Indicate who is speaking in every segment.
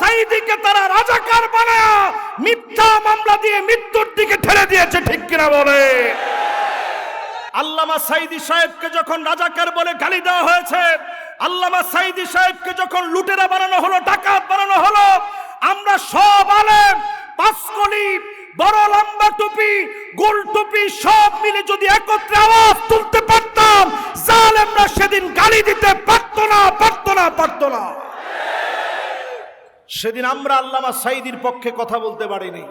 Speaker 1: সাইদিকে তারা রাজাকার বানায়া মিথ্যা মামলা দিয়ে মৃত্যুর দিকে ঠেলে দিয়েছে, ঠিক কিনা বলে? আল্লামা সাইদি সাহেবকে যখন রাজাকার বলে গালি দেওয়া হয়েছে, আল্লামা সাইদি সাহেবকে যখন লুটেরা বানানো হলো, ডাকাত বানানো হলো, আমরা সব আলেম, পাঁচকলি, বড় লম্বা টুপি, গোল টুপি, সব মিলে যদি একত্রে আওয়াজ তুলতে পারতাম, জালেমরা সেদিন গালি দিতে পারতো না পারতো না পারতো না। সেদিন আমরা আল্লামা সাইদির পক্ষে কথা বলতে পারিনি।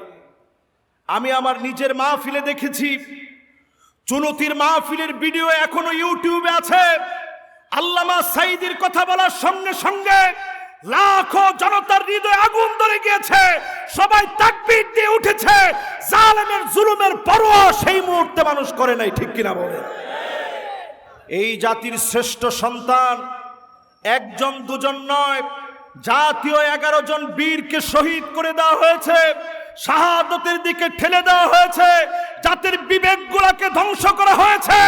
Speaker 1: আমি আমার নিজের মাহফিলে দেখেছি, চুনতির মাহফিলের ভিডিও এখনও ইউটিউবে আছে। আল্লামা সাইদির কথা বলার সঙ্গে সঙ্গে লাখো জনতার হৃদয়ে আগুন ধরে গিয়েছে। সবাই তাকবীর দিয়ে উঠেছে। জালেমের জুলুমের পরোয়া সেই মুহূর্তে মানুষ করে নাই, ঠিক কিনা বলে এই জাতির শ্রেষ্ঠ সন্তান একজন দুজন নয় জাতীয় এগারো জন বীরকে শহীদ করে দেওয়া হয়েছে, শাহাদতের দিকে ঠেলে দেওয়া হয়েছে, জাতির বিবেকগুলোকে ধ্বংস করা হয়েছে।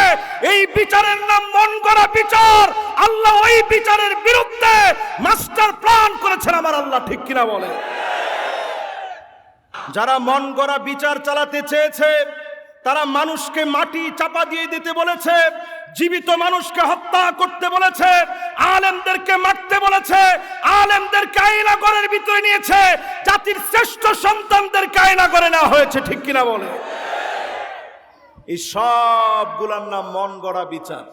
Speaker 1: এই বিচারের নাম মন গড়া বিচার। আল্লাহ ওই বিচারের বিরুদ্ধে মাস্টার প্ল্যান করেছেন, আমার আল্লাহ ঠিক কিনা বলে। যারা মন গড়া বিচার চালাতে চেয়েছে তারা মানুষকে মাটি চাপা দিয়ে দিতে বলেছে, জীবিত মানুষকে হত্যা করতে বলেছে, আলেমদেরকে মারতে বলেছে, আলেমদেরকে আইনাগরের ভিতরে নিয়েছে, জাতির শ্রেষ্ঠ সন্তানদেরকে আইনাগরে নেওয়া হয়েছে, ঠিক কিনা বলে? এই সবগুলার নাম মন গড়া বিচার।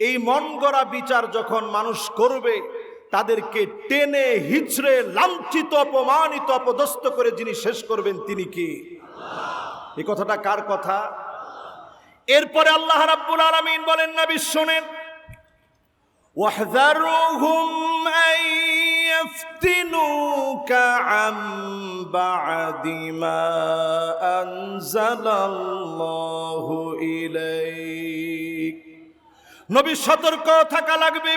Speaker 1: এই মন গড়া বিচার যখন মানুষ করবে, তাদেরকে টেনে, হিচড়ে, লাঞ্ছিত, অপমানিত, অপদস্থ করে যিনি শেষ করবেন তিনি কি? এই কথাটা কার কথা এরপরে আল্লাহ রাব্বুল আলামিন বলেন নবী শুনেন واحذرهم أن يفتنوك عن بعد ما أنزل الله إليك নবী সতর্ক থাকা লাগবে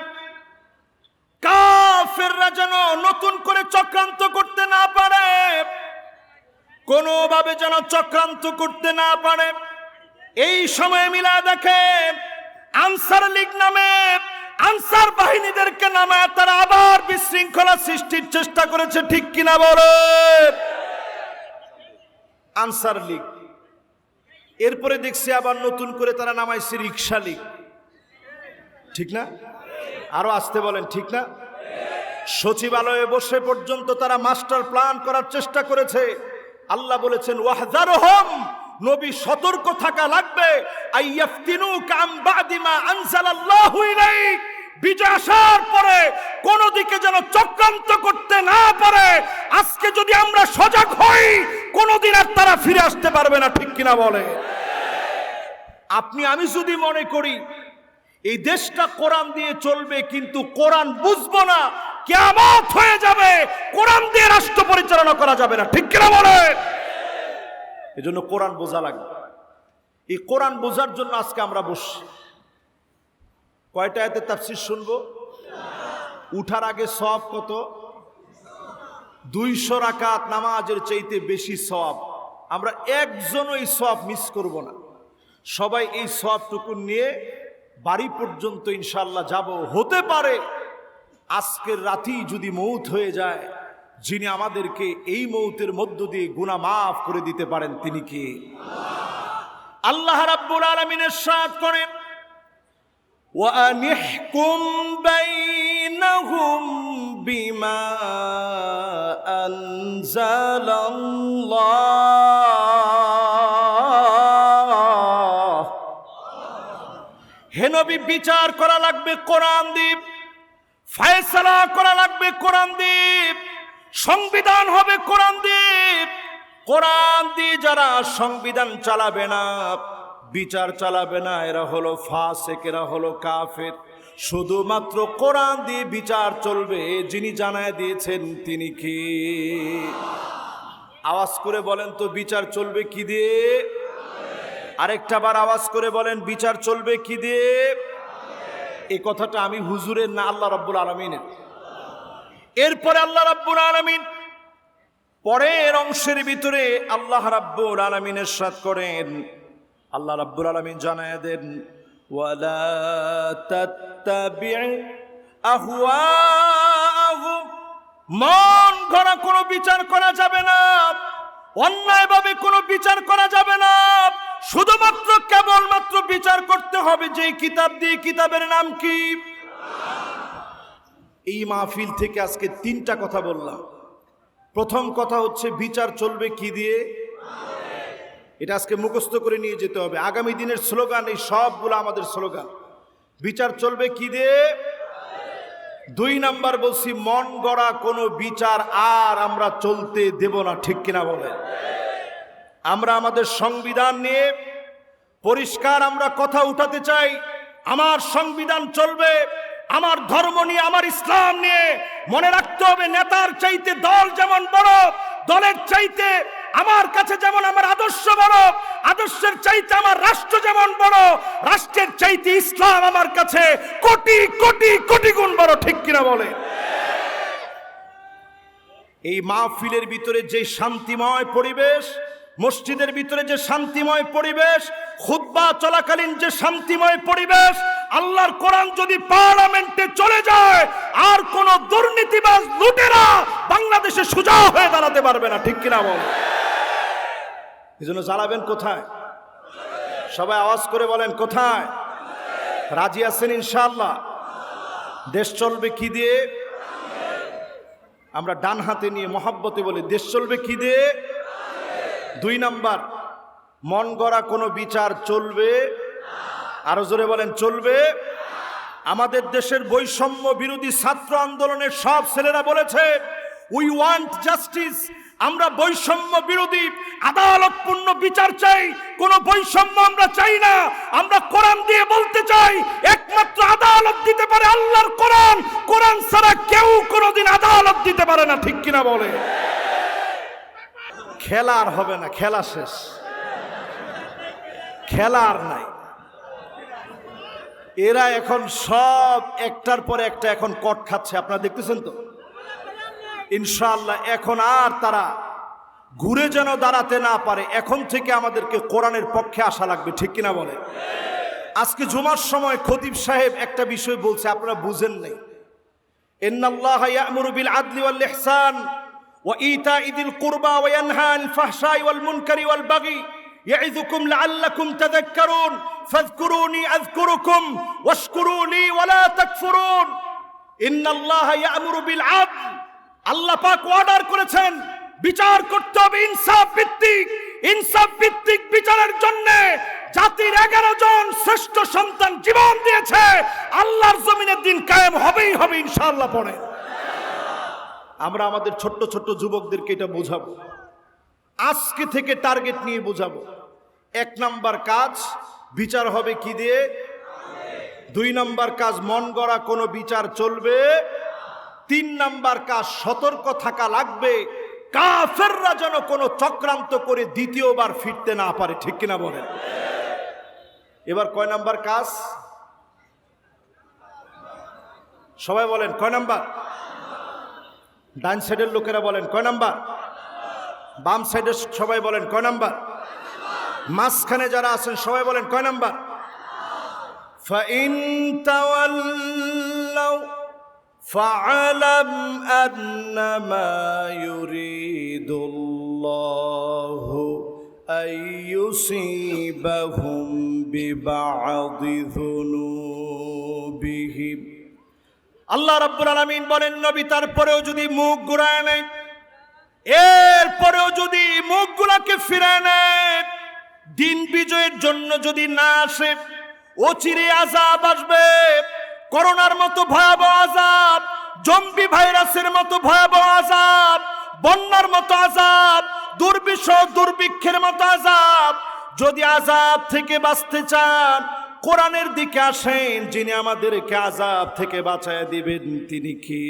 Speaker 1: কাফেররা যেন নতুন করে চক্রান্ত করতে না পারে কোনোভাবে যেন চক্রান্ত করতে না পারে। এই সময় মিলা দেখেন আনসার লীগ নামে আনসার বাহিনীদেরকে নামায় তারা আবার বিশৃঙ্খলা সৃষ্টির চেষ্টা করেছে, ঠিক কিনা বলে? আনসার লীগ। এরপরে দেখছি আবার নতুন করে তারা নামাইছে রিক্সা লীগ। ঠিক না? আরও আসতে বলেন, ঠিক না? সচিবালয়ে বসে পর্যন্ত তারা মাস্টার প্ল্যান করার চেষ্টা করেছে। আল্লাহ বলেছেন, ওয়াহজারহম, নবী সতর্ক থাকা লাগবে। আইয়াফতিনু কাম বাদিমা আনজালাল্লাহু ইলাইক। বিজয় আসার পরে কোন দিকে যেন চক্রান্ত করতে না পারে। আজকে যদি আমরা সজাগ হই, কোনদিন আর তারা ফিরে আসতে পারবে না, ঠিক কিনা বলে? আপনি, আমি যদি মনে করি, এই দেশটা কোরআন দিয়ে চলবে, কিন্তু কোরআন বুঝব না কেমত হয়ে যাবে। কোরআন দিয়ে রাষ্ট্র পরিচালনা করা যাবে না। ঠিক কিনা বলে? এজন্য কোরআন বোঝা লাগবে। এই কোরআন বোঝার জন্য আজকে আমরা বসছি। কয়টা এতে তাফসির শুনব? উঠার আগে সব কত? দুইশো রাকাত নামাজের চাইতে বেশি সব আমরা একজনও এই সব মিস করব না। সবাই এই সবটুকু নিয়ে বাড়ি পর্যন্ত ইনশাল্লাহ যাব। হতে পারে আজকের রাতেই যদি মৌত হয়ে যায় যিনি আমাদেরকে এই মৌতের মধ্য দিয়ে গুনাহ মাফ করে দিতে পারেন তিনি কি আল্লাহ রাব্বুল আলামিনের সাথ করেন وأنحكم بينهم بما أنزل الله হে নবী বিচার করা লাগবে কোরআন দ্বীপ ফয়সালা করা লাগবে কোরআন দ্বীপ। সংবিধান হবে কোরআন দ্বীপ। কোরআন দিয়ে যারা সংবিধান চালাবে না, বিচার চালাবে না, এরা হলো ফাসেক, এরা হলো কাফের। শুধুমাত্র কোরআন দিয়ে বিচার চলবে, যিনি জানায় দিয়েছেন তিনি কি? আওয়াজ করে বলেন তো, বিচার চলবে কি দিয়ে? আরেকটা বার আওয়াজ করে বলেন, বিচার চলবে কি দিয়ে? এই কথাটা আমি হুজুরের না আল্লাহ রাব্বুল আলমিনের। এরপরে আল্লাহ রাব্বুল আলমিন পরের অংশের ভিতরে আল্লাহ রাব্বুল আলমিনের সাথ করেন। আল্লাহ রাব্বুল আলমিন জানায় দেন মন গড়া কোনো বিচার করা যাবে না। অন্যায়ভাবে কোনো বিচার করা যাবে না। শুধুমাত্র কেবলমাত্র বিচার করতে হবে যে কিতাব দিয়ে কিতাবের নাম কি? এই মাহফিল থেকে আজকে তিনটা কথা বললাম। প্রথম কথা হচ্ছে, বিচার চলবে কি দিয়ে? এটা আজকে মুখস্থ করে নিয়ে যেতে হবে। আগামী দিনের স্লোগান, এই সবগুলো আমাদের স্লোগান। বিচার চলবে কি দিয়ে? দুই নাম্বার বলছি, মন গড়া কোনো বিচার আর আমরা চলতে দেব না, ঠিক কিনা বলে আমরা আমাদের সংবিধান নিয়ে পরিষ্কার আমরা কথা উঠাতে চাই। আমার সংবিধান চলবে, আমার ধর্ম নিয়ে, আমার ইসলাম নিয়ে। মনে রাখতে হবে, নেতার চাইতে দল যেমন বড়, দলের চাইতে আমার কাছে যেমন আমার আদর্শ বড়, আদর্শের চাইতে আমার রাষ্ট্র যেমন বড়, রাষ্ট্রের চাইতে ইসলাম আমার কাছে কোটি কোটি কোটি গুণ বড়, ঠিক কিনা বলে? এই মাহফিলের ভিতরে যে শান্তিময় পরিবেশ মসজিদের ভিতরে যে শান্তিময় পরিবেশ খুদ্া চলাকালীন যে শান্তিময় পরিবেশ, আল্লাহর কোরআন যদি পার্লামেন্টে চলে যায়, আর কোন দুর্নীতিবাজ লুটেরা বাংলাদেশে সোজা হয়ে দাঁড়াতে পারবে না, ঠিক কিনা বল? এই জন্য জ্বালাবেন কোথায়? সবাই আওয়াজ করে বলেন, কোথায়? রাজি আছেন ইনশাল্লাহ দেশ চলবে কি দিয়ে? আমরা ডান হাতে নিয়ে মহাব্বতে বলি, দেশ চলবে কি দিয়ে? দুই নাম্বার, মন গড়া কোনো বিচার চলবে? আরও জোরে বলেন, চলবে? আমাদের দেশের বৈষম্য বিরোধী ছাত্র আন্দোলনের সব ছেলেরা বলেছে উই ওয়ান্ট জাস্টিস আমরা বৈষম্য বিরোধী, আদালতপূর্ণ বিচার চাই, কোনো বৈষম্য আমরা চাই না। আমরা কোরআন দিয়ে বলতে চাই, একমাত্র আদালত দিতে পারে আল্লাহর কোরআন। কোরআন ছাড়া কেউ কোনোদিন আদালত দিতে পারে না, ঠিক কিনা বলে? খেলা আর হবে না, খেলা শেষ। খেলা আর নাই। এরা এখন সব একটার পর একটা এখন কট খাচ্ছে, আপনারা দেখতেছেন তো? ইনশাআল্লাহ, এখন আর তারা ঘুরে যেন দাঁড়াতে না পারে, এখন থেকে আমাদেরকে কোরআনের পক্ষে আসা লাগবে, ঠিক কিনা বলে? আজকে জুমার সময় খতিব সাহেব একটা বিষয় বলছে, আপনারা বুঝেন নাই। বিল আদলি ওয়াল ওয়া ইতাই দিল কুরবা ওয়া ইয়ানহা আনিল ফাহশাই ওয়াল মুনকারি ওয়াল বাগি يعظكم لعلكم تذكرون فاذكروني أذكركم واشكروا لي ولا تكفرون إن الله يأمر بالعدل আল্লাহ পাক অর্ডার করেছেন বিচার করতে হবে ইনসাফ ভিত্তিক ইনসাফ ভিত্তিক বিচারের জন্য জাতির এগারো জন শ্রেষ্ঠ সন্তান জীবন দিয়েছে আল্লাহর জমিনের দিন কায়েম হবেই হবে ইনশাআল্লাহ পরে আমরা আমাদের ছোট্ট ছোট্ট যুবকদেরকে এটা বোঝাবো। আজকে থেকে টার্গেট নিয়ে বোঝাবো। এক নাম্বার কাজ, বিচার হবে কি দিয়ে? দুই নাম্বার কাজ, মন গড়া কোনো বিচার চলবে। তিন নাম্বার কাজ, সতর্ক থাকা লাগবে। কাফেররা যেন কোনো চক্রান্ত করে দ্বিতীয়বার ফিরতে না পারে, ঠিক কিনা বলেন? এবার কয় নাম্বার কাজ? সবাই বলেন, কয় নাম্বার? ডান সাইডের লোকেরা বলেন কয় নাম্বার বাম সাইডের সবাই বলেন কয় নাম্বার মাঝখানে যারা আছেন সবাই বলেন কয় নাম্বার فإن تولوا فاعلم أنما يريد الله أن يصيبهم ببعض ذنوبهم আল্লাহ রাব্বুল আলামিন বলেন, নবী, তারপরেও যদি মুখ ঘুরায় নেয়, এরপরেও যদি মুখগুলাকে ফিরে নেয়, দিন বিজয়ের জন্য যদি না আসে, অচিরে আজাব আসবে। করোনার মতো ভয়াবহ আজাব জম্বি ভাইরাসের মতো ভয়াবহ আজাব বন্যার মতো আজাব দুর্বিষ দুর্ভিক্ষের মতো আজাব যদি আজাব থেকে বাঁচতে চান কোরআনের দিকে আসেন, যিনি আমাদেরকে আজাব থেকে বাঁচায় দিবেন, তিনি কি?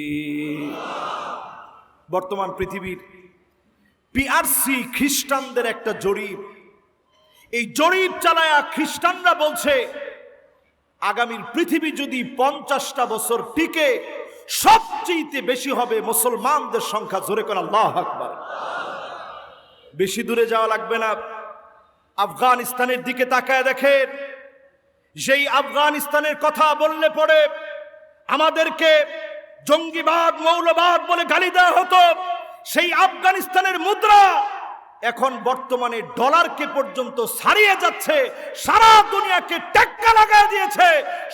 Speaker 1: বর্তমান পৃথিবীর পিআরসি খ্রিস্টানদের একটা জরিপ। এই জরিপ চালায়া খ্রিস্টানরা বলছে, আগামীর পৃথিবী যদি পঞ্চাশটা বছর টিকে সবচেয়ে বেশি হবে মুসলমানদের সংখ্যা, জোরে করে আল্লাহ আকবার। বেশি দূরে যাওয়া লাগবে না। আফগানিস্তানের দিকে তাকায় দেখেন যেই আফগানিস্তানের কথা বললে পরে আমাদেরকে জঙ্গিবাদ, মৌলবাদ বলে গালি দেওয়া হতো, সেই আফগানিস্তানের মুদ্রা এখন বর্তমানে ডলারকে পর্যন্ত ছাড়িয়ে যাচ্ছে, সারা দুনিয়াকে টেক্কা লাগায় দিয়েছে।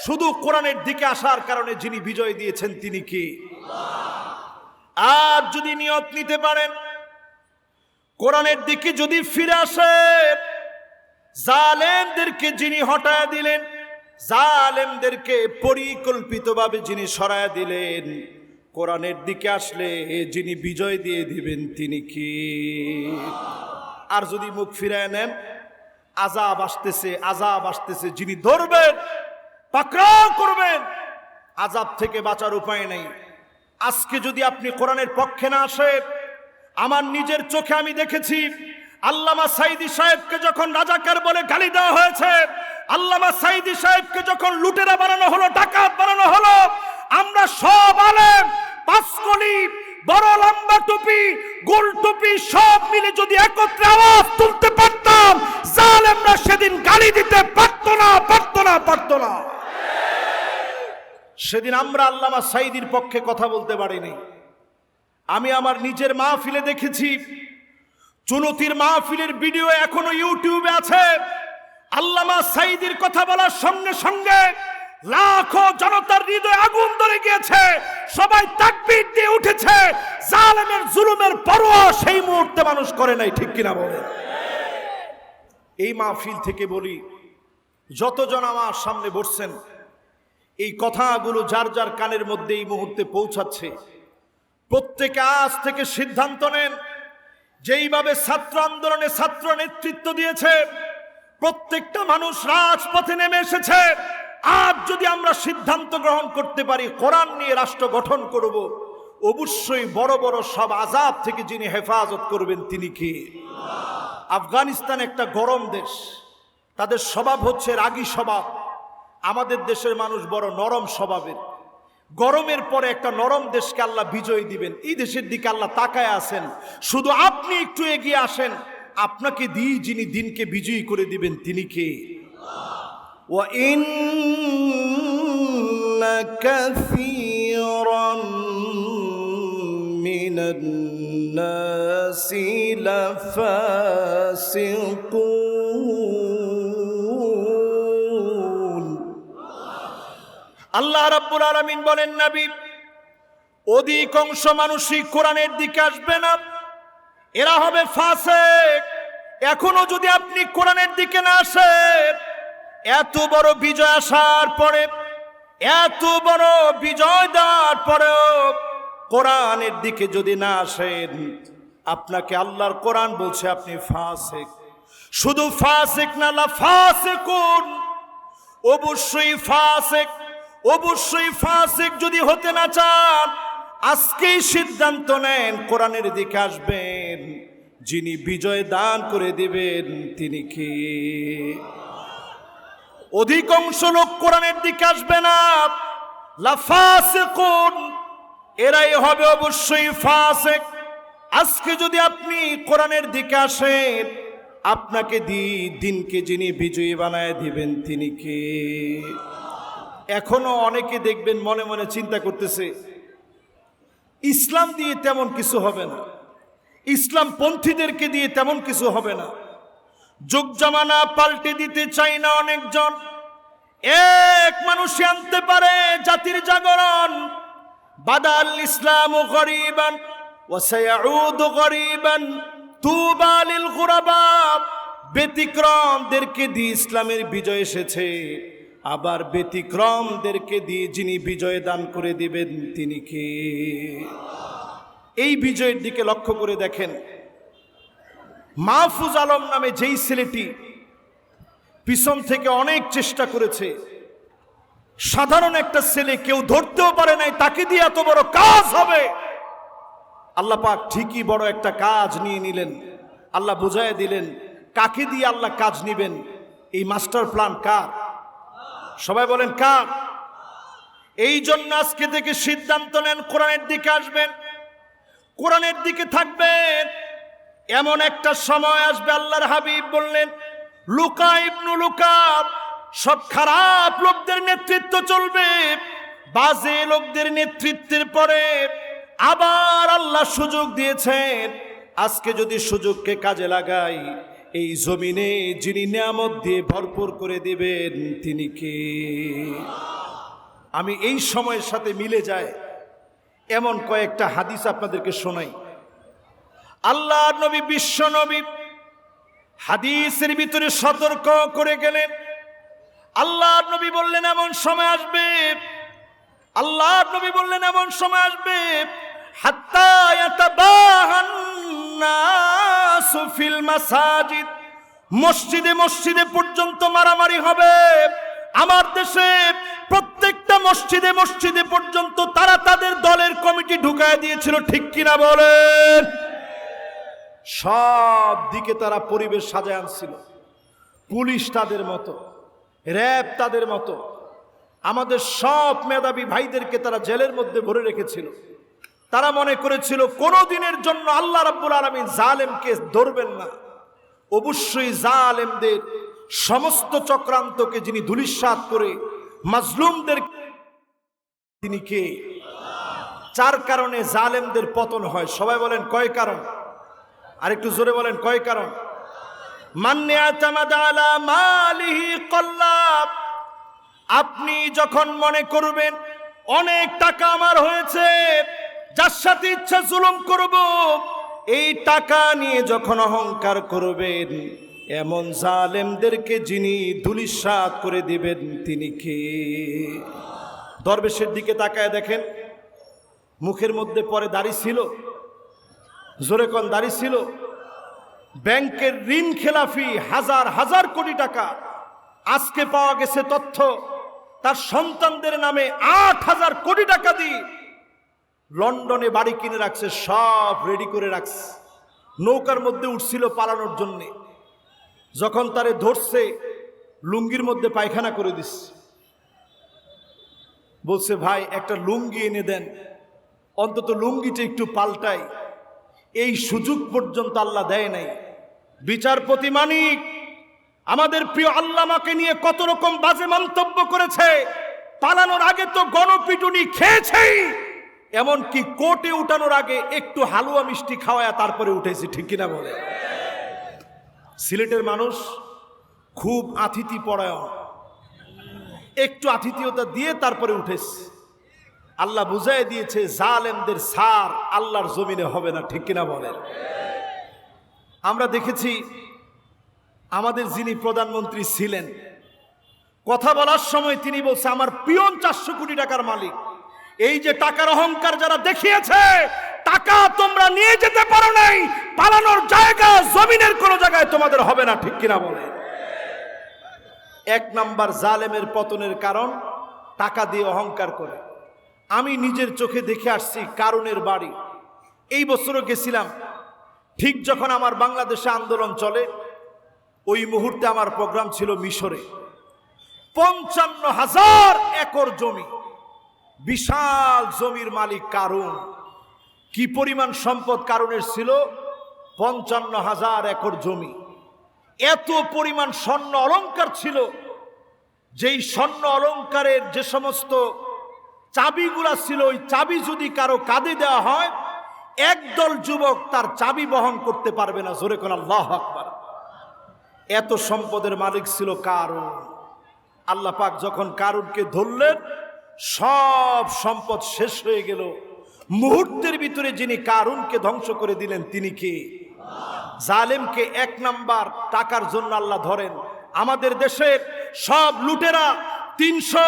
Speaker 1: শুধু কোরআনের দিকে আসার কারণে যিনি বিজয় দিয়েছেন তিনি কি? আর যদি নিয়ত নিতে পারেন, কোরআনের দিকে যদি ফিরে আসে জালেমদেরকে যিনি হটায় দিলেন, জালেমদেরকে পরিকল্পিতভাবে যিনি সরায় দিলেন, কোরআনের দিকে আসলে যিনি বিজয় দিয়ে দিবেন তিনি কি? আর যদি মুখ ফিরায় নেন আজাব আসতেছে আজাব আসতেছে, যিনি ধরবেন, পাকড়াও করবেন আজাব থেকে বাঁচার উপায় নেই। আজকে যদি আপনি কোরআনের পক্ষে না আসেন, আমার নিজের চোখে আমি দেখেছি আল্লামা সাইদি সাহেবকে যখন রাজাকার বলে গালি দেওয়া হয়েছে, আল্লামা সাইদি সাহেবকে যখন লুটেরা বানানো হলো, ডাকাত বানানো হলো, আমরা সব আলেম, পাঁচকলি, বড় লম্বা টুপি, গোল টুপি, সব মিলে যদি একত্রে আওয়াজ তুলতে পারতাম, জালেমরা সেদিন গালি দিতে পারতো না পারতো না পারতো না। সেদিন আমরা আল্লামা সাইদির পক্ষে কথা বলতে পারিনি। আমি আমার নিজের মাহফিলে দেখেছি চুনতির মাহফিলের ভিডিও এখনও ইউটিউবে আছে। আল্লামা সাইদির কথা বলার সঙ্গে সঙ্গে লাখো জনতার হৃদয়ে আগুন ধরে গিয়েছে। সবাই তাকবীর দিয়ে উঠেছে। জালেমের জুলুমের পরোয়া সেই মুহূর্তে মানুষ করে নাই, ঠিক কিনা বলে এই মাহফিল থেকে বলি, যতজন আমার সামনে বসছেন, এই কথাগুলো যার যার কানের মধ্যে এই মুহূর্তে পৌঁছাচ্ছে। প্রত্যেকে আজ থেকে সিদ্ধান্ত নেন যেইভাবে ছাত্র আন্দোলনে ছাত্র নেতৃত্ব দিয়েছে, প্রত্যেকটা মানুষ রাজপথে নেমে এসেছে। আজ যদি আমরা সিদ্ধান্ত গ্রহণ করতে পারি, কোরআন নিয়ে রাষ্ট্র গঠন করব, অবশ্যই বড় বড় সব আজাব থেকে যিনি হেফাজত করবেন তিনি কি? আফগানিস্তান একটা গরম দেশ। তাদের স্বভাব হচ্ছে রাগী স্বভাব। আমাদের দেশের মানুষ বড় নরম স্বভাবের। গরমের পরে একটা নরম দেশকে আল্লাহ বিজয় দিবেন এই দেশের দিকে আল্লাহ তাকায় আসেন শুধু আপনি একটু এগিয়ে আসেন আপনাকে দিয়ে যিনি দিনকে বিজয়ী করে দিবেন তিনি কে وإن كثيرا من الناس لفاسقون আল্লাহ রাব্বুল আলামিন বলেন, নবী, অধিকাংশ মানুষই কোরআনের দিকে আসবে না। এরা হবে ফাসেক। এখনও যদি আপনি কোরআনের দিকে না আসেন, এত বড় বিজয় আসার পরে, এত বড় বিজয় দেওয়ার পরেও কোরআনের দিকে যদি না আসেন, আপনাকে আল্লাহর কোরআন বলছে আপনি ফাসেক। শুধু ফাসেক না, লা ফাসেকুন। অবশ্যই ফাসেক। অবশ্যই ফাসেক যদি হতে না চান, আজকেই সিদ্ধান্ত নেন কোরআনের দিকে আসবেন। যিনি বিজয় দান করে দিবেন, তিনি কি? অধিকাংশ লোক কোরআনের দিকে আসবে না। লাফাসিকুন এরাই হবে অবশ্যই ফাসেক। আজকে যদি আপনি কোরআনের দিকে আসেন, আপনাকে দি, দিনকে যিনি বিজয়ী বানায় দিবেন, তিনি কে? এখনও অনেকে দেখবেন মনে মনে চিন্তা করতেছে, ইসলাম দিয়ে তেমন কিছু হবে না। ইসলাম পন্থীদেরকে দিয়ে তেমন কিছু হবে না। যুগ জামানা পাল্টে দিতে চাই না অনেকজন। এক মানুষ আনতে পারে জাতির জাগরণ। বাদাল ইসলাম ও গরিবান, ওয়াসায়াউদ গরিবান তুবালিল গুরাবা। ব্যতিক্রমদেরকে দিয়ে ইসলামের বিজয় এসেছে। আবার ব্যতিক্রমদেরকে দিয়ে যিনি বিজয় দান করে দিবেন, তিনি কে? এই বিজয়ের দিকে লক্ষ্য করে দেখেন, মাহফুজ আলম নামে যেই ছেলেটি পিছন থেকে অনেক চেষ্টা করেছে, সাধারণ একটা ছেলে কেউ ধরতেও পারে নাই, তাকে দিয়ে এত বড় কাজ হবে। আল্লাহ পাক ঠিকই বড় একটা কাজ নিয়ে নিলেন, আল্লাহ বুঝাইয়া দিলেন, কাকে দিয়ে আল্লাহ কাজ নিবেন, এই মাস্টার প্ল্যান কার? সবাই বলেন কার? এই জন্য আজকে থেকে সিদ্ধান্ত নেন, কোরআনের দিকে আসবেন। কোরআনের দিকে থাকবেন। এমন একটা সময় আসবে, আল্লাহর হাবিব বললেন, লুকা ইবনু লুকা, সব খারাপ লোকদের নেতৃত্ব চলবে। বাজে লোকদের নেতৃত্বের পরে আবার আল্লাহ সুযোগ দিয়েছেন। আজকে যদি সুযোগকে কাজে লাগাই এই জমিনে যিনি নিয়ামত দিয়ে ভরপুর করে দেবেন, তিনি কে? আমি এই সময়ের সাথে মিলে যায় এমন কয়েকটা হাদিস আপনাদেরকে শোনাই। আল্লাহ নবী, বিশ্ব নবী হাদিসের ভিতরে সতর্ক করে গেলেন। আল্লাহ নবী বললেন, এমন সময় আসবে। আল্লাহ নবী বললেন, এমন সময় আসবে। হাত্তা ফিল মাসাজিদ। মসজিদে মসজিদে পর্যন্ত মারামারি হবে। আমার দেশে প্রত্যেকটা মসজিদে মসজিদে পর্যন্ত তারা তাদের দলের কমিটি ঢুকায় দিয়েছিল, ঠিক কিনা বলেন? সব দিকে তারা পরিবেশ সাজায় আনছিল। পুলিশ তাদের মতো, র্যাব তাদের মতো। আমাদের সব মেধাবী ভাইদেরকে তারা জেলের মধ্যে ভরে রেখেছিল। তারা মনে করেছিল কোনো দিনের জন্য আল্লাহ রাব্বুল আলমী জালেমকে ধরবেন না। অবশ্যই জালেমদের সমস্ত চক্রান্তকে যিনি ধুলিস্বাত করে মাজলুমদের তিনি কে? চার কারণে জালেমদের পতন হয়। সবাই বলেন, কয় কারণ? আর একটু জোরে বলেন, কয় কারণ? আপনি যখন মনে করবেন, অনেক টাকা আমার হয়েছে। যার সাথে ইচ্ছা জুলুম করব। এই টাকা নিয়ে যখন অহংকার করবেন, এমন জালেমদেরকে যিনি ধুলিসাত করে দিবেন, তিনি কে? দরবেশের দিকে তাকায় দেখেন, মুখের মধ্যে পরে দাড়ি ছিল, জোরে কন দাড়ি ছিল। ব্যাংকের ঋণ খেলাফি হাজার হাজার কোটি টাকা, আজকে পাওয়া গেছে তথ্য। তার সন্তানদের নামে আট হাজার কোটি টাকা দিয়ে লন্ডনে বাড়ি কিনে রাখছে, সব রেডি করে রাখছে। নৌকার মধ্যে উঠছিল পালানোর জন্যে। যখন তারে ধরছে, লুঙ্গির মধ্যে পায়খানা করে দিচ্ছে। বলছে, ভাই, একটা লুঙ্গি এনে দেন। অন্তত লুঙ্গিটা একটু পাল্টাই। এই সুযোগ পর্যন্ত আল্লাহ দেয় নাই। বিচারপতি মানিক, আমাদের প্রিয় আল্লামাকে নিয়ে কত রকম বাজে মন্তব্য করেছে। পালানোর আগে তো গণপিটুনি খেয়েছেই। এমনকি কোর্টে উঠানোর আগে একটু হালুয়া মিষ্টি খাওয়ায় তারপরে উঠেছি, ঠিক কিনা বলে? সিলেটের মানুষ খুব আতিথি পরায়ণ একটু আতিথিয়তা দিয়ে তারপরে উঠেছে। আল্লাহ বুঝাই দিয়েছে, জালেমদের সার আল্লাহর জমিনে হবে না, ঠিক কিনা বলেন আমরা দেখেছি, আমাদের যিনি প্রধানমন্ত্রী ছিলেন, কথা বলার সময় তিনি বলছে, আমার পিয়ন চারশো কোটি টাকার মালিক। এই যে টাকার অহংকার যারা দেখিয়েছে, টাকা তোমরা নিয়ে যেতে পারো নাই, পালানোর জায়গা জমিনের কোনো জায়গায় তোমাদের হবে না, ঠিক কিনা বলে? এক নাম্বার জালেমের পতনের কারণ, টাকা দিয়ে অহংকার করে। আমি নিজের চোখে দেখে আসছি কারণের বাড়ি। এই বছরও গেছিলাম। ঠিক যখন আমার বাংলাদেশে আন্দোলন চলে, ওই মুহূর্তে আমার প্রোগ্রাম ছিল মিশরে। পঞ্চান্ন হাজার একর জমি। বিশাল জমির মালিক কারণ কি পরিমাণ সম্পদ কারণের ছিল? পঞ্চান্ন হাজার একর জমি। এত পরিমাণ স্বর্ণ অলঙ্কার ছিল যেই স্বর্ণ অলংকারের যে সমস্ত চাবিগুলা ছিল, ওই চাবি যদি কারও কাঁধে দেওয়া হয়, একদল যুবক তার চাবি বহন করতে পারবে না। জোরে কোন আল্লাহ এত সম্পদের মালিক ছিল কারণ আল্লাহ পাক যখন কারুনকে ধরলেন সব সম্পদ শেষ হয়ে গেল। মুহূর্তের ভিতরে যিনি কারুনকে ধ্বংস করে দিলেন, তিনি কে? জালেমকে এক নাম্বার টাকার জন্য আল্লাহ ধরেন। আমাদের দেশের সব লুটেরা তিনশো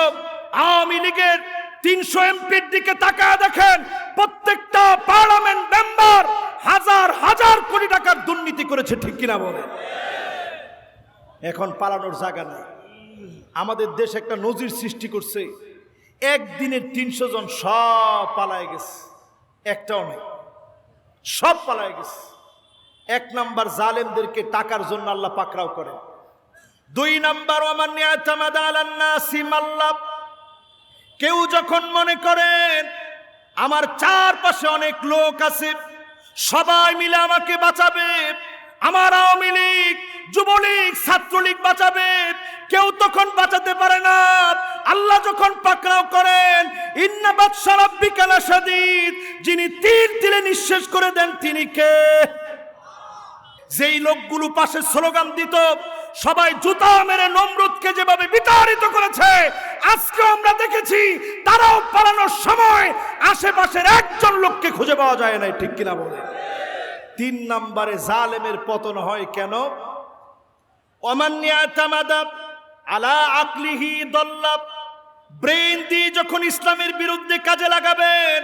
Speaker 1: আওয়ামী লীগের তিনশো এমপির দিকে তাকায় দেখেন, প্রত্যেকটা পার্লামেন্ট মেম্বার হাজার হাজার কোটি টাকার দুর্নীতি করেছে, ঠিক কিনা বলে এখন পালানোর জায়গা নাই। আমাদের দেশ একটা নজির সৃষ্টি করছে। একদিনের তিনশো জন সব পালায় গেছে। একটাও নেই। সব পালায় গেছে। এক নাম্বার জালেমদেরকে টাকার জন্য আল্লাহ পাকড়াও করে দুই নাম্বার কেউ যখন মনে করেন, আমার চারপাশে অনেক লোক আছে, সবাই মিলে আমাকে বাঁচাবে, আমার আওয়ামী লীগ যুবলীগ, ছাত্রলীগ বাঁচাবে। কেউ তখন বাঁচাতে পারে না। আল্লাহ যখন পাকড়াও করেন, ইন্না বাদশা রাব্বিকা লাশাদীদ যিনি তীর দিলে নিঃশেষ করে দেন, তিনি কে? যেই লোকগুলো পাশে স্লোগান দিত, সবাই জুতা মেরে নমরুদকে যেভাবে বিতাড়িত করেছে আজকে আমরা দেখেছি, তারাও পালানোর সময় আশেপাশের একজন লোককে খুঁজে পাওয়া যায় না ঠিক কিনা বলে তিন নম্বরে জালেমের পতন হয় কেন? অমান্যাতামাদাব আলা আকলিহি দল্লাব। ব্রেন দিয়ে যখন ইসলামের বিরুদ্ধে কাজে লাগাবেন,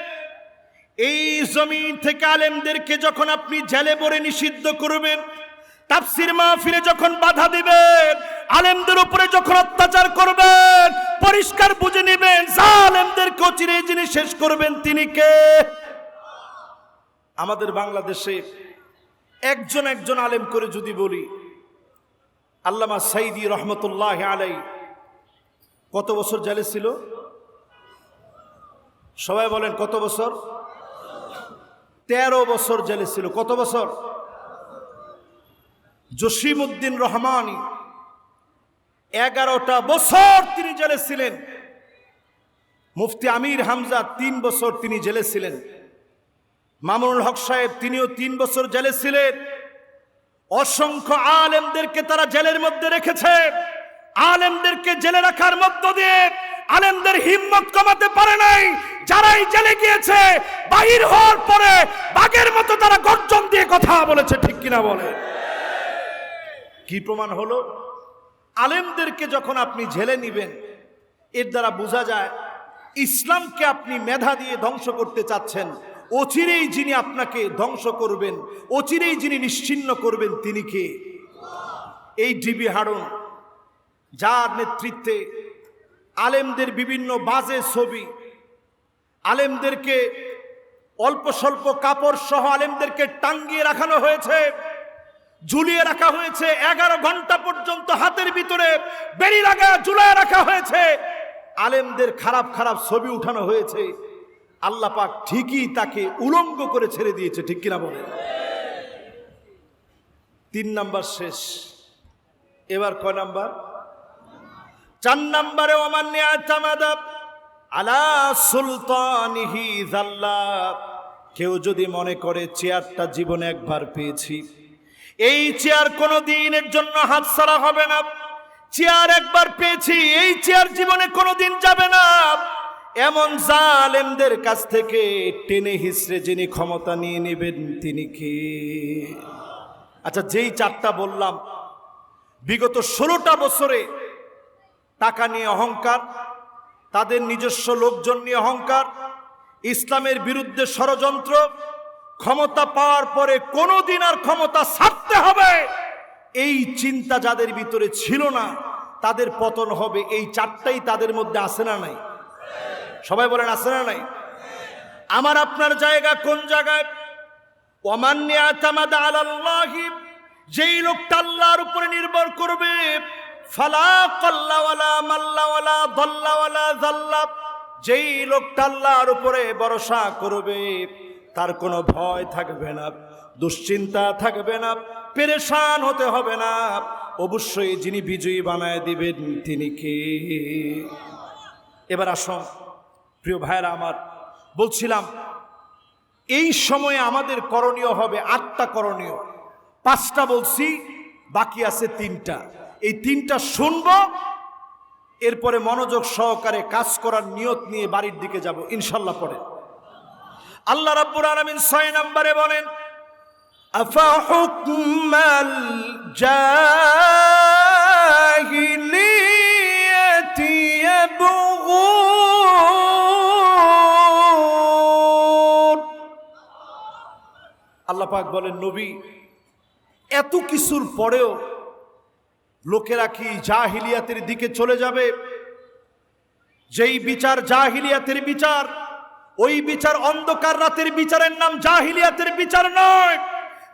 Speaker 1: এই জমিন থেকে আলেমদেরকে যখন আপনি জেলে পড়ে নিষিদ্ধ করবেন, তাফসির মাহফিলে যখন বাধা দিবেন, আলেমদের উপরে যখন অত্যাচার করবেন, পরিষ্কার বুঝে নেবেন জালেমদেরকে চিরে যিনি শেষ করবেন তিনি কে? আমাদের বাংলাদেশে একজন একজন আলেম করে যদি বলি আল্লামা সাইদি রহমতুল্লাহ আলাই, কত বছর জেলে ছিল? সবাই বলেন কত বছর? তেরো বছর জেলে ছিল। কত বছর? জসিম উদ্দিন রহমানি, এগারোটা বছর তিনি জেলে ছিলেন। মুফতি আমির হামজা, তিন বছর তিনি জেলে ছিলেন। মামুনুল হক সাহেব, তিনিও তিন বছর জেলে ছিলেন। অসংখ্য আলেমদেরকে তারা জেলের মধ্যে রেখেছে। আলেমদেরকে জেলে রাখার মধ্য দিয়ে আলেমদের হিম্মত কমাতে পারে নাই। যারাই জেলে গিয়েছে, বাহির হওয়ার পরে বাঘের মতো তারা গর্জন দিয়ে কথা বলেছে, ঠিক কিনা বলে? কি প্রমাণ হলো? আলেমদেরকে যখন আপনি জেলে নিবেন, এর দ্বারা বোঝা যায়, ইসলামকে আপনি মেধা দিয়ে ধ্বংস করতে চাচ্ছেন। অচিরেই যিনি আপনাকে ধ্বংস করবেন, অচিরেই যিনি নিশ্চিন্ন করবেন, তিনি কে? এই ডিবি হারুন, যার নেতৃত্বে আলেমদের বিভিন্ন বাজে ছবি, আলেমদেরকে অল্প স্বল্প কাপড় সহ আলেমদেরকে টাঙ্গিয়ে রাখানো হয়েছে, ঝুলিয়ে রাখা হয়েছে, এগারো ঘণ্টা পর্যন্ত হাতের ভিতরে বেরি লাগা ঝুলায় রাখা হয়েছে, আলেমদের খারাপ খারাপ ছবি উঠানো হয়েছে। আল্লাহ পাক ঠিকই তাকে উলঙ্গ করে ছেড়ে দিয়েছে, ঠিক কিনা বলে তিন নাম্বার শেষ। এবার কয় নাম্বার? চার নাম্বারে অমান্য আলা সুলতানিহি জাল্লাব। কেউ যদি মনে করে, চেয়ারটা জীবনে একবার পেয়েছি। এই চেয়ার কোনো দিনের জন্য হাতছাড়া হবে না। চেয়ার একবার পেয়েছি, এই চেয়ার জীবনে কোনো দিন যাবে না। এমন জালেমদের কাছ থেকে টেনে হিসড়ে যিনি ক্ষমতা নিয়ে নেবেন, তিনি কে? আচ্ছা যেই চারটা বললাম, বিগত ষোলোটা বছরে টাকা নিয়ে অহংকার, তাদের নিজস্ব লোকজন নিয়ে অহংকার, ইসলামের বিরুদ্ধে ষড়যন্ত্র, ক্ষমতা পাওয়ার পরে কোনোদিন আর ক্ষমতা ছাড়তে হবে। এই চিন্তা যাদের ভিতরে ছিল না, তাদের পতন হবে। এই চারটাই তাদের মধ্যে আসে না নাই? সবাই বলেন আসে না নাই? আমার আপনার জায়গা কোন জায়গায়? অমান্য আতামাদ আলাল্লাহি, যেই লোকটা আল্লাহর উপরে নির্ভর করবে, ফালা কল্লাওয়ালা মাল্লাওয়ালা দল্লাওয়ালা জাল্লা, যেই লোকটা আল্লাহর উপরে ভরসা করবে, তার কোনো ভয় থাকবে না, দুশ্চিন্তা থাকবে না, পেরেশান হতে হবে না। অবশ্যই যিনি বিজয়ী বানায় দিবেন, তিনি কে? এবার আসুন। প্রিয় ভাইয়েরা আমার, বলছিলাম, এই সময়ে আমাদের করণীয় হবে আটটা করণীয়। পাঁচটা বলছি, বাকি আছে তিনটা। এই তিনটা শুনব, এরপরে মনোযোগ সহকারে কাজ করার নিয়ত নিয়ে বাড়ির দিকে যাব, ইনশাল্লাহ পরে। আল্লাহ রাব্বুর আলমিন ছয় নম্বরে বলেন, আফা হুকমাল জা আল্লাহ পাক বলেন, নবী, এত কিছুর পরেও লোকেরা কি জাহিলিয়াতের দিকে চলে যাবে? যেই বিচার জাহিলিয়াতের বিচার, ওই বিচার অন্ধকার রাতের বিচারের নাম জাহিলিয়াতের বিচার নয়।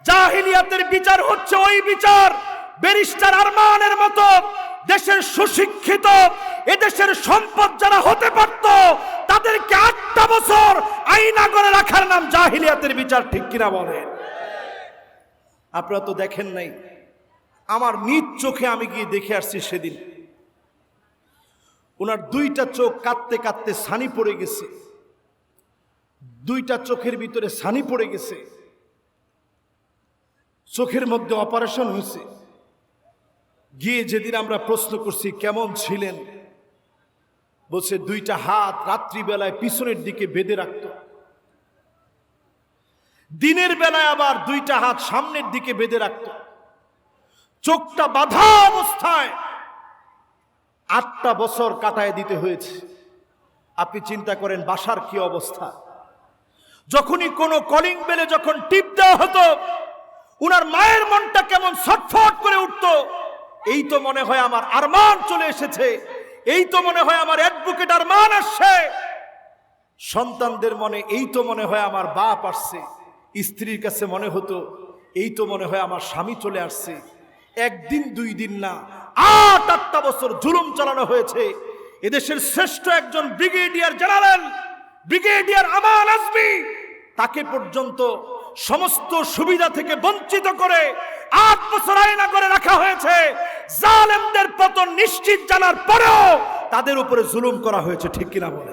Speaker 1: জাহিলিয়াতের বিচার হচ্ছে ওই বিচার, ব্যারিস্টার আরমানের মতো দেশের সুশিক্ষিত, এদেশের সম্পদ যারা হতে পারত, তাদেরকে আটটা বছর আইনা করে রাখার নাম জাহিলিয়াতের বিচার, ঠিক কিনা বলেন? আপনারা তো দেখেন নাই। আমার নিজ চোখে আমি গিয়ে দেখে আসছি সেদিন। ওনার দুইটা চোখ কাঁদতে কাঁদতে সানি পড়ে গেছে। দুইটা চোখের ভিতরে সানি পড়ে গেছে। চোখের মধ্যে অপারেশন হয়েছে। গিয়ে যেদিন আমরা প্রশ্ন করছি, কেমন ছিলেন? বলছে, দুইটা হাত রাত্রিবেলায় পিছনের দিকে বেঁধে রাখত। দিনের বেলায় আবার দুইটা হাত সামনের দিকে বেঁধে রাখত। চোখটা বাধা অবস্থায় আটটা বছর কাটায় দিতে হয়েছে। আপনি চিন্তা করেন, বাসার কি অবস্থা? যখনই কোনো কলিং বেলে যখন টিপ দেওয়া হতো, উনার মায়ের মনটা কেমন ছটফট করে উঠতো। এই তো মনে হয় আমার আরমান চলে এসেছে। এই তো মনে হয় আমার অ্যাডভোকেট আরমান আসছে। সন্তানদের মনে এই তো মনে হয় আমার বাপ আসছে। স্ত্রীর কাছে মনে হতো, এই তো মনে হয় আমার স্বামী চলে আসছে। একদিন, দুই দিন না, আট, আটটা বছর জুলুম চালানো হয়েছে। এদেশের শ্রেষ্ঠ একজন brigadier general, brigadier Aman Azmi, তাকে পর্যন্ত সমস্ত সুবিধা থেকে বঞ্চিত করে আট বছর আয়না করে রাখা হয়েছে। জালেমদের পতন নিশ্চিত জানার পরেও তাদের উপরে জুলুম করা হয়েছে, ঠিক কিনা বলে